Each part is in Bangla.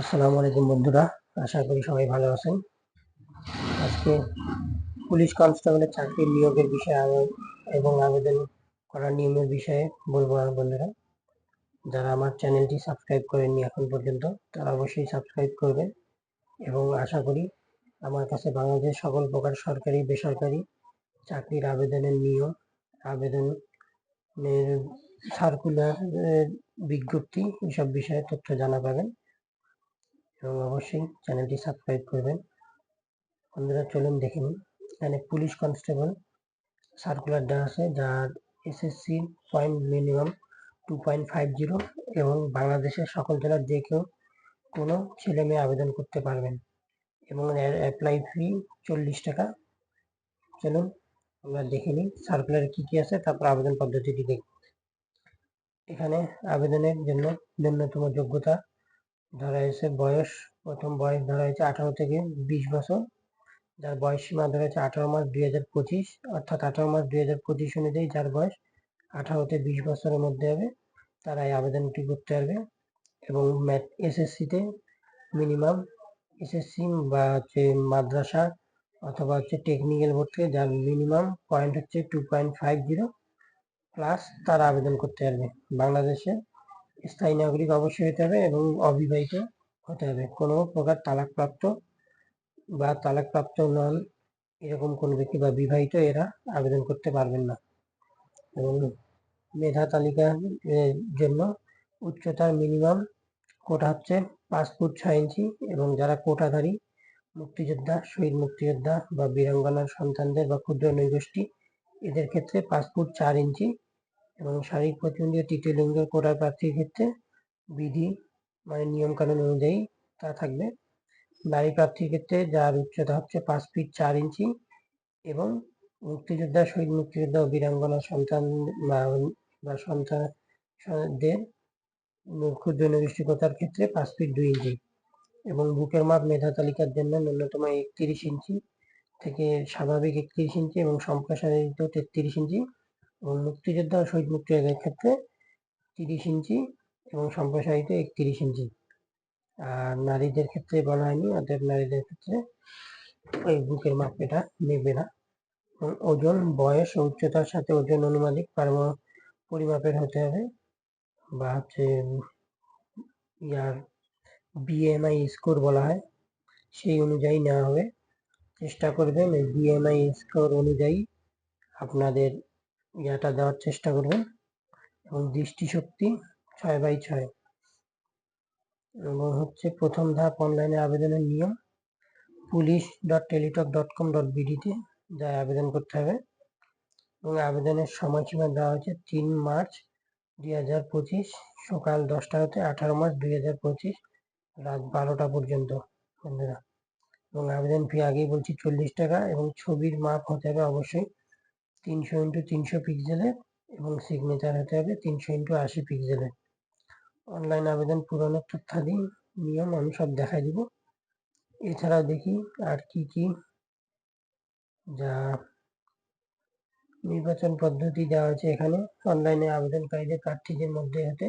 আসসালামু আলাইকুম বন্ধুরা, আশা করি সবাই ভালো আছেন। আজকে পুলিশ কনস্টেবলের চাকরির নিয়োগের বিষয়ে এবং আবেদন করার নিয়মের বিষয়ে বলব আর বন্ধুরা। যারা আমার চ্যানেলটি সাবস্ক্রাইব করেননি এখন পর্যন্ত, তারা অবশ্যই সাবস্ক্রাইব করবেন এবং আশা করি আমার কাছে বাংলাদেশের সকল প্রকার সরকারি, বেসরকারি চাকরির আবেদনের নিয়ম, আবেদনের সার্কুলার বিজ্ঞপ্তি, এসব বিষয়ে তথ্য জানা পাবেন। এবং অবশ্যই চ্যানেলটি সাবস্ক্রাইব করবেন। বন্ধুরা, চলুন দেখে নিন এখানে পুলিশ কনস্টেবল সার্কুলার দেওয়া আছে, যার SSC point minimum two point five zero এবং বাংলাদেশের সকল জেলার যে কেউ কোনো ছেলে মেয়ে আবেদন করতে পারবেন এবং অ্যাপ্লাই ফি চল্লিশ টাকা। চলুন আমরা দেখে নিই সার্কুলারে কী কী আছে, তারপর আবেদন পদ্ধতিটি দেখব। এখানে আবেদনের জন্য ন্যূনতম যোগ্যতা ধরা হয়েছে বয়স, প্রথম বয়স ধরা হয়েছে আঠারো থেকে বিশ বছর। যার বয়স সীমা ধরা হয়েছে আঠারো মাস দুই হাজার পঁচিশ, অর্থাৎ আঠারো মাস দুই হাজার পঁচিশ অনুযায়ী যার বয়স আঠারোতে বিশ বছরের মধ্যে হবে তারা এই আবেদনটি করতে পারবে। এবং ম্যাথ এসএসসিতে মিনিমাম এসএসসি বা হচ্ছে মাদ্রাসা অথবা হচ্ছে টেকনিক্যাল বোর্ড থেকে যার মিনিমাম পয়েন্ট হচ্ছে two point five zero plus তারা আবেদন করতে পারবে। বাংলাদেশে স্থায়ী নাগরিক অবশ্যই হতে হবে এবং অবিবাহিত হতে হবে। কোনো প্রকার তালাকপ্রাপ্ত বা তালাকপ্রাপ্ত নন এরকম কোনো ব্যক্তি বা বিবাহিত এরা আবেদন করতে পারবেন না। এবং মেধা তালিকার জন্য উচ্চতার মিনিমাম কোটা হচ্ছে পাঁচ ফুট ছয় ইঞ্চি এবং যারা কোটাধারী, মুক্তিযোদ্ধা, শহীদ মুক্তিযোদ্ধা বা বীরাঙ্গনার সন্তানদের বা ক্ষুদ্র নৈগোষ্ঠী, এদের ক্ষেত্রে পাঁচ ফুট চার ইঞ্চি এবং শারীরিক প্রতিবন্ধী তৃতীয় লিঙ্গের কোটার প্রার্থীর ক্ষেত্রে বিধি মানে নিয়মকানুন অনুযায়ী তা থাকবে। নারী প্রার্থীর ক্ষেত্রে যার উচ্চতা হচ্ছে পাঁচ ফিট চার ইঞ্চি এবং মুক্তিযোদ্ধা, শহীদ মুক্তিযোদ্ধা ও বীরাঙ্গনা সন্তান বা- সন্তানদের ক্ষুদ্র নির্দিষ্টতার ক্ষেত্রে পাঁচ ফিট দুই ইঞ্চি এবং বুকের মাপ মেধা তালিকার জন্য ন্যূনতম একত্রিশ ইঞ্চি থেকে স্বাভাবিক একত্রিশ ইঞ্চি এবং সম্প্রসারিত তেত্রিশ ইঞ্চি এবং মুক্তিযোদ্ধা শহীদ মুক্তিযোদ্ধার ক্ষেত্রে তিরিশ ইঞ্চি এবং সম্প্রসারিত একত্রিশ ইঞ্চি। আর নারীদের ক্ষেত্রে বলা হয়নি অর্থাৎ নারীদের ক্ষেত্রে ওই বুকের মাপ এটা নেবে না ওজন, বয়স ও উচ্চতার সাথে ওজন অনুমানিক পারম- পরিমাপের হতে হবে বা হচ্ছে ইয়ার বিএমআই স্কোর বলা হয়, সেই অনুযায়ী নেওয়া হবে। চেষ্টা করবেন বিএমআই স্কোর অনুযায়ী আপনাদের ইয়াটা দেওয়ার চেষ্টা করবেন এবং দৃষ্টিশক্তি ছয় বাই ছয়। এবং হচ্ছে প্রথম ধাপ অনলাইনে আবেদনের নিয়ম। Police dot Teletalk dot com dot বিডিতে যা আবেদন করতে হবে। এবং আবেদনের সময়সীমা দেওয়া হয়েছে তিন মার্চ দুই হাজার পঁচিশ সকাল দশটা হতে আঠারো মার্চ দুই হাজার পঁচিশ রাত বারোটা পর্যন্ত, বন্ধুরা। এবং আবেদন ফি আগেই বলছি চল্লিশ টাকা এবং ছবির মাপ হতে হবে অবশ্যই তিনশো ইন্টু তিনশো পিক্সেলের এবং সিগনেচার হতে হবে তিনশো ইন্টু আশি পিক্সেলের অনলাইন আবেদন পূরণের তথ্যাদি, নিয়ম আমি সব দেখাই দিব। এছাড়াও দেখি আর কি কি যা নির্বাচন পদ্ধতি দেওয়া আছে এখানে। অনলাইনে আবেদনকারীদের প্রার্থীদের মধ্যে হতে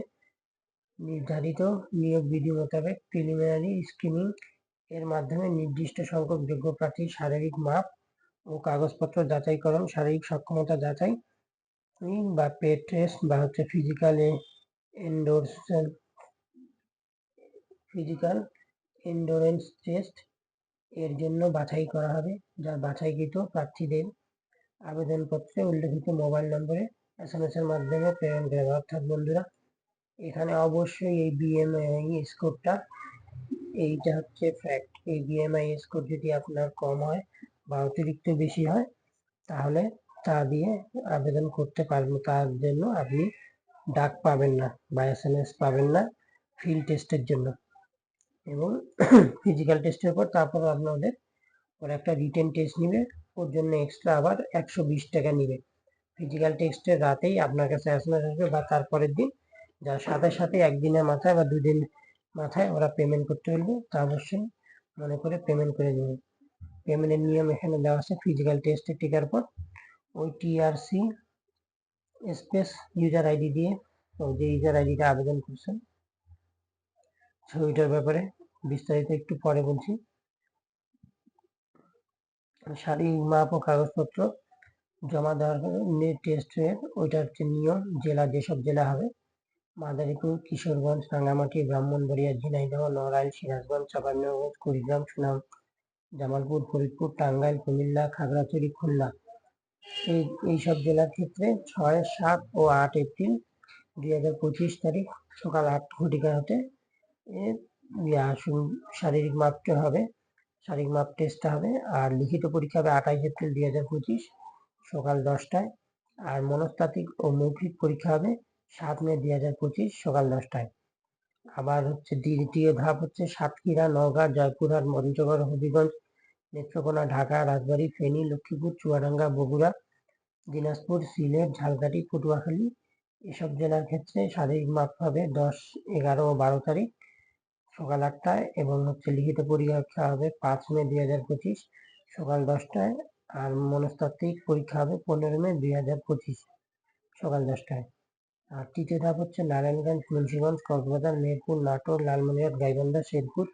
নির্ধারিত নিয়োগ বিধি মোতাবেক প্রিলিমিনারি স্ক্রিনিং এর মাধ্যমে নির্দিষ্ট সংখ্যক যোগ্য প্রার্থীর শারীরিক মাপ ও কাগজপত্র যাচাই যাচাইকরণ শারীরিক সক্ষমতা যাচাই বা পেড টেস্ট, বা হচ্ছে physical endorse physical endurance test এর জন্য বাছাই করা হবে, যা বাছাইকৃত প্রার্থীদের আবেদনপত্রে উল্লেখিত মোবাইল নম্বরে এস এম এস এর মাধ্যমে প্রেরণ করা অর্থাৎ বন্ধুরা, এখানে অবশ্যই এই বিএমআই স্কোরটা এইটা হচ্ছে ফ্যাক্ট এই বিএমআই স্কোর যদি আপনার কম হয় বা অতিরিক্ত বেশি হয়, তাহলে তা দিয়ে আবেদন করতে পারবেন তার জন্য আপনি ডাক পাবেন না বা এস এম এস পাবেন না ফিল্ড টেস্টের জন্য। এবং ফিজিক্যাল টেস্টের পর তারপর আপনাদের ওরা একটা রিটেন টেস্ট নিবে, ওর জন্য এক্সট্রা আবার একশো বিশ টাকা নিবে। ফিজিক্যাল টেস্টের রাতেই আপনার কাছে এস এম এস আসবে বা তারপরের দিন যার সাথে সাথে একদিনের মাথায় বা দুদিন মাথায় ওরা পেমেন্ট করতে বলবে। তা অবশ্যই মনে করে পেমেন্ট করে দেবে পেমেন্টের নিয়ম এখানে দেওয়া আছে ফিজিক্যাল টেস্টে টিকার পর। ওই টিআরসি স্পেস ইউজার আইডি দিয়ে যে ইউজার আইডিটা আবেদন করছেন। ছবিটার ব্যাপারে বিস্তারিত একটু পরে বলছি। শারীরিক মাপ ও কাগজপত্র জমা দেওয়ার নেট টেস্টের ওইটা হচ্ছে নিয়ম, জেলা, যেসব জেলা হবে। মাদারীপুর, কিশোরগঞ্জ, রাঙ্গামাটি, ব্রাহ্মণবাড়িয়া, ঝিনাইদহ, নড়াইল, সিরাজগঞ্জ চাঁপাইনবাবগঞ্জ কুড়িগ্রাম, সুনাম জামালপুর, ফরিদপুর, টাঙ্গাইল, কুমিল্লা, খাগড়াছড়ি, খুলনা। এই এইসব জেলার ক্ষেত্রে ছয়, সাত ও আট এপ্রিল দুই হাজার পঁচিশ তারিখ সকাল আট ঘটিকা হতে শারীরিক মাপটা হবে, শারীরিক মাপ টেস্টটা হবে। আর লিখিত পরীক্ষা হবে আঠাইশ এপ্রিল দুই হাজার পঁচিশ সকাল দশটায়। আর মনস্তাত্ত্বিক ও মৌখিক পরীক্ষা হবে সাত মে দুই হাজার পঁচিশ সকাল দশটায়। আবার হচ্ছে দ্বিতীয় ধাপ হচ্ছে সাতক্ষীরা, নওগাঁ, জয়পুরহাট পঞ্চগড় হবিগঞ্জ, নেত্রকোনা, ঢাকা, রাজবাড়ী, ফেনী, লক্ষ্মীপুর, চুয়াডাঙ্গা, বগুড়া, দিনাজপুর, সিলেট, ঝালকাঠি, পটুয়াখালী এসব জেলার ক্ষেত্রে শারীরিক মাপ হবে দশ, এগারো ও বারো তারিখ সকাল আটটায় এবং হচ্ছে লিখিত পরীক্ষা হবে পাঁচ মে দুই হাজার পঁচিশ সকাল দশটায় আর মনস্তাত্ত্বিক পরীক্ষা হবে পনেরো মে দুই হাজার পঁচিশ সকাল দশটায়। আর তৃতীয় ধাপ হচ্ছে নারায়ণগঞ্জ, মুন্সিগঞ্জ, কক্সবাজার মেহেরপুর নাটোর, লালমনিরহাট, গাইবান্ধা, শেরপুর,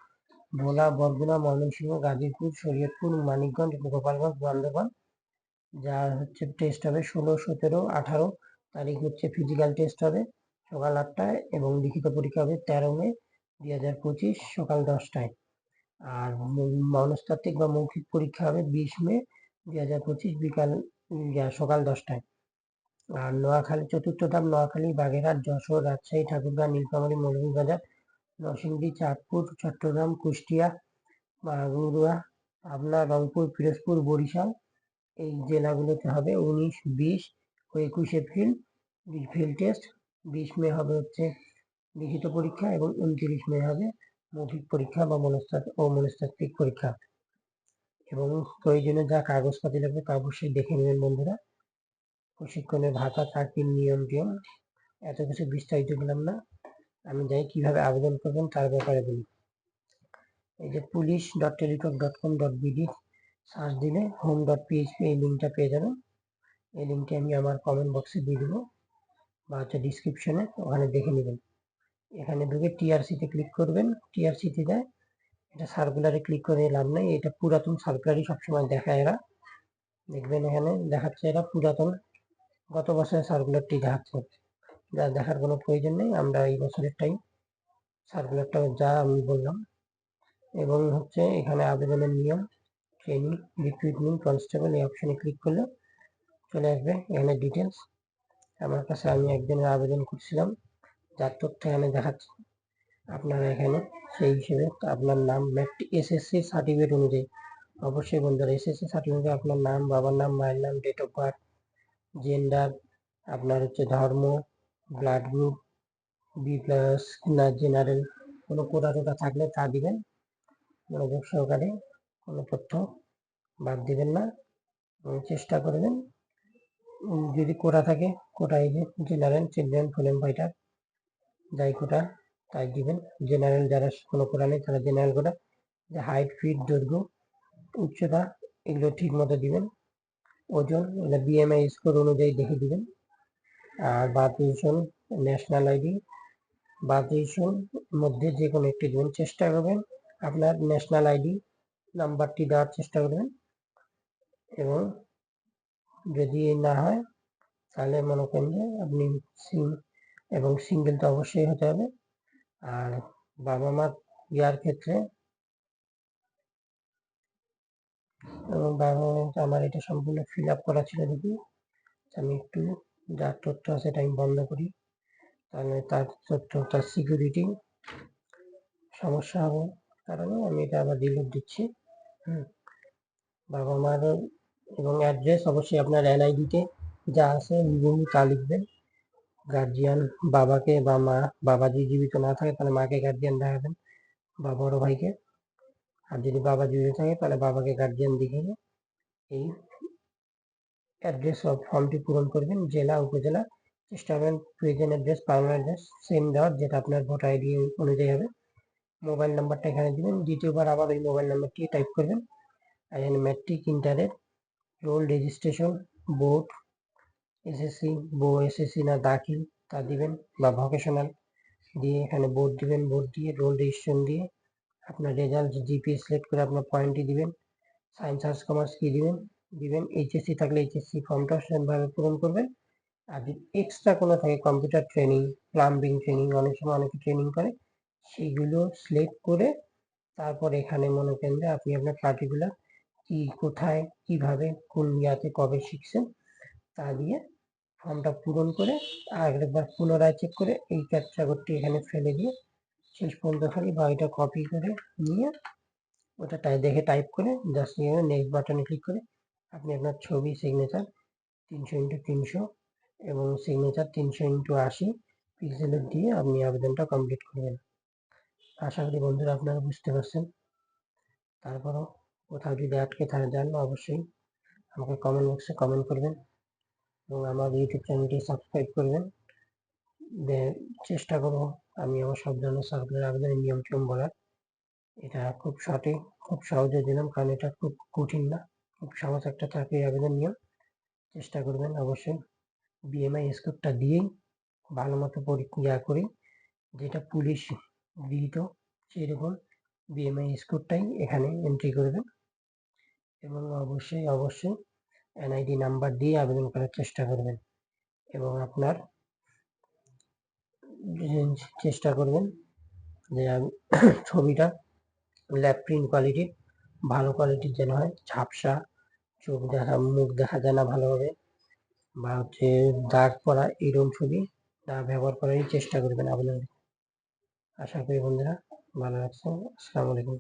ভোলা, বরগুনা, ময়মনসিংহ, গাজীপুর, শরীয়তপুর, মানিকগঞ্জ, গোপালগঞ্জ, বান্দরবান। যা হচ্ছে টেস্ট হবে ষোলো, সতেরো, আঠারো। তারিখ হচ্ছে ফিজিক্যাল টেস্ট হবে সকাল আটটায় এবং লিখিত পরীক্ষা হবে তেরো মে দুই হাজার পঁচিশ সকাল দশটায়। আর মনস্তাত্ত্বিক বা মৌখিক পরীক্ষা হবে বিশ মে দুই হাজার পঁচিশ বিকাল সকাল দশটায়। আর নোয়াখালী চতুর্থ ধাপ নোয়াখালী, বাগেরহাট, যশোর, রাজশাহী, ঠাকুরগাঁ, নীলফামারী, মৌলভীবাজার, নরসিংদী, চাঁদপুর, চট্টগ্রাম, কুষ্টিয়া মাগুরা পাবনা, রংপুর, পিরোজপুর, বরিশাল। এই জেলাগুলোতে হবে উনিশ, বিশ ও একুশ এপ্রিল। ফিল্ড টেস্ট, বিশ মে হবে হচ্ছে লিখিত পরীক্ষা এবং উনত্রিশ মে হবে মৌখিক পরীক্ষা বা মনস্তাত্ত্ব ও মনস্তাত্ত্বিক পরীক্ষা। এবং প্রয়োজনে যা কাগজপাতি লাগবে তা অবশ্যই দেখে নেবেন বন্ধুরা। প্রশিক্ষণের ভাতা চাকরির নিয়ম টিয়ম? এত কিছু বিস্তারিত বললাম না। আমি যাই কীভাবে আবেদন করবেন, তার ব্যাপারে বলি। এই যে police dot Teletalk dot com dot BD search দিলে হোম ডট পিএইচপি এই লিঙ্কটা পেয়ে যাবেন। এই লিঙ্কটি আমি আমার কমেন্ট বক্সে দিয়ে দেবো বা হচ্ছে ডিসক্রিপশনে ওখানে দেখে নেবেন। এখানে ঢুকে টিআরসিতে ক্লিক করবেন। টিআরসিতে যায়, এটা সার্কুলারে ক্লিক করে লাভ নেই। এটা পুরাতন সার্কুলারই সবসময় দেখায় এরা। দেখবেন এখানে দেখাচ্ছে এরা পুরাতন। গত বছরের সার্কুলারটি দেখাচ্ছে যা দেখার কোনো প্রয়োজন নেই। আমরা এই বছরেরটাই সার্কুলারটা যা আমি বললাম, এবং হচ্ছে এখানে আবেদনের নিয়ম ট্রেনিং রিক্রুটমেন্ট কনস্টেবল এই অপশানে ক্লিক করলে চলে আসবে। এখানে ডিটেলস আমার কাছে আমি একজনের আবেদন করছিলাম, যার তথ্য এখানে দেখাচ্ছে। আপনারা এখানে সেই হিসেবে আপনার নাম এসএসসি সার্টিফিকেট অনুযায়ী, অবশ্যই বন্ধুরা এসএসসি সার্টিফিকেট আপনার নাম, বাবার নাম, মায়ের নাম ডেট অফ বার্থ জেন্ডার আপনার হচ্ছে ধর্ম ব্লাড গ্রুপ বি প্লাস না জেনারেল কোনো কোটা টোটা থাকলে তা দিবেন। মনোযোগ সহকারে কোনো তথ্য বাদ দিবেন না। চেষ্টা করবেন। যদি কোটা থাকে, কোটা এই জেনারেল চিলড্রেন ফিল্ম ফাইটার যাই কোটা, তাই দিবেন। জেনারেল যারা কোনো কোটা নেই, তারা জেনারেল কোটা হাইট ফিট দৈর্ঘ্য, উচ্চতা, এগুলো ঠিক মতো দিবেন। ওজন এটা বিএমআই স্কোর অনুযায়ী দেখে দিবেন। আর বাদ পজিশন ন্যাশনাল আইডি বাদ পজিশন মধ্যে যে কোনো একটি দিবেন, চেষ্টা করবেন আপনার ন্যাশনাল আইডি নাম্বারটি দেওয়ার চেষ্টা করবেন। এবং যদি না হয়, তাহলে মনে করেন যে আপনি সিম এবং সিঙ্গেল তো অবশ্যই হতে হবে। আর বাবা মার ইয়ার ক্ষেত্রে এবং বাবা আমার এটা সম্পূর্ণ ফিল আপ করা ছিল যদি আমি একটু যার তথ্য আছে এটা আমি বন্ধ করি। তাহলে তার তথ্য, তার সিকিউরিটি সমস্যা হবে কারণে আমি এটা আবার ডিলিট দিচ্ছি। হুম। বাবা মার এবং অ্যাড্রেস অবশ্যই আপনার এনআইডিতে যা আছে হুবহু তা লিখবেন। গার্জিয়ান বাবাকে বা মা, বাবা যদি জীবিত না থাকে তাহলে মাকে গার্জিয়ান দেখাবেন, বা বড় ভাইকে। আর যদি বাবা জুড়ে থাকে, তাহলে বাবাকে গার্জিয়ান দেখিয়ে এই অ্যাড্রেস ফর্মটি পূরণ করবেন, জেলা, উপজেলা করবেন present address permanent address same দেওয়ার যেটা আপনার ভোটার আইডি অনুযায়ী হবে। মোবাইল নাম্বারটা এখানে দিবেন, দ্বিতীয়বার আবার ওই মোবাইল নাম্বারটি টাইপ করবেন। এখানে ম্যাট্রিক ইন্টারের রোল রেজিস্ট্রেশন বোর্ড এসএসসি বো এসএসসি না, দাখিল, তা দিবেন, বা ভোকেশনাল দিয়ে এখানে বোর্ড দিবেন বোর্ড দিয়ে রোল রেজিস্ট্রেশন দিয়ে আপনার রেজাল্ট জিপিএ সিলেক্ট করে আপনার পয়েন্টটি দিবেন সায়েন্স আর্টস কমার্স কি দিবেন? দিবেন এইচএসসি থাকলে এইচএসসি ফর্মটা সেমভাবে পূরণ করবেন। আর যদি এক্সট্রা কোনো থাকে কম্পিউটার ট্রেনিং প্লাম্বিং ট্রেনিং অনেক সময় অনেকে ট্রেনিং করে সেইগুলো সিলেক্ট করে তারপর এখানে মনে করেন যে আপনি আপনার পার্টিকুলার কি, কোথায়, কীভাবে, কোন ইয়াতে কবে শিখছেন, তা দিয়ে ফর্মটা পূরণ করে আর একবার পুনরায় চেক করে এই ক্যাপচাগরটি এখানে ফেলে দিয়ে শেষ পর্যন্ত খালি বাকিটা কপি করে নিয়ে ওটা টাই দেখে টাইপ করে জাস্ট এখানে নেক্সট বাটনে ক্লিক করে আপনি আপনার ছবি সিগনেচার তিনশো ইন্টু তিনশো এবং সিগনেচার তিনশো ইন্টু আশি পিক্সেলের দিয়ে আপনি আবেদনটা কমপ্লিট করবেন। আশা করি বন্ধুরা আপনারা বুঝতে পারছেন। তারপরও কোথাও যদি আটকে থাকে যান অবশ্যই আমাকে কমেন্ট বক্সে কমেন্ট করবেন এবং আমার ইউটিউব চ্যানেলটি সাবস্ক্রাইব করবেন। চেষ্টা করব আমি আমার সব ধরনের সার্কুলার আবেদনের নিয়ম টিয়ম বলার। এটা খুব সঠিক, খুব সহজে দিলাম, কারণ এটা খুব কঠিন না। খুব সহজ একটা চাকরি আবেদন নিয়ম। চেষ্টা করবেন অবশ্যই বিএমআই স্কোপটা দিয়েই ভালো মতো পরীক্ষা করি যেটা পুলিশ গৃহীত সেরকম বিএমআই স্কোরটাই এখানে এন্ট্রি করবেন। এবং অবশ্যই অবশ্যই এনআইডি নাম্বার দিয়ে আবেদন করার চেষ্টা করবেন। এবং আপনার চেষ্টা করবেন যে ছবিটা ল্যাব প্রিন্ট কোয়ালিটির ভালো কোয়ালিটির যেন হয়, ঝাপসা চোখ দেখা, মুখ দেখা যায় না ভালোভাবে, বা হচ্ছে দাগ পড়া এরকম ছবি না ব্যবহার করারই চেষ্টা করবেন আবেদন আশা করি বন্ধুরা ভালো লাগছে। আসসালামু আলাইকুম।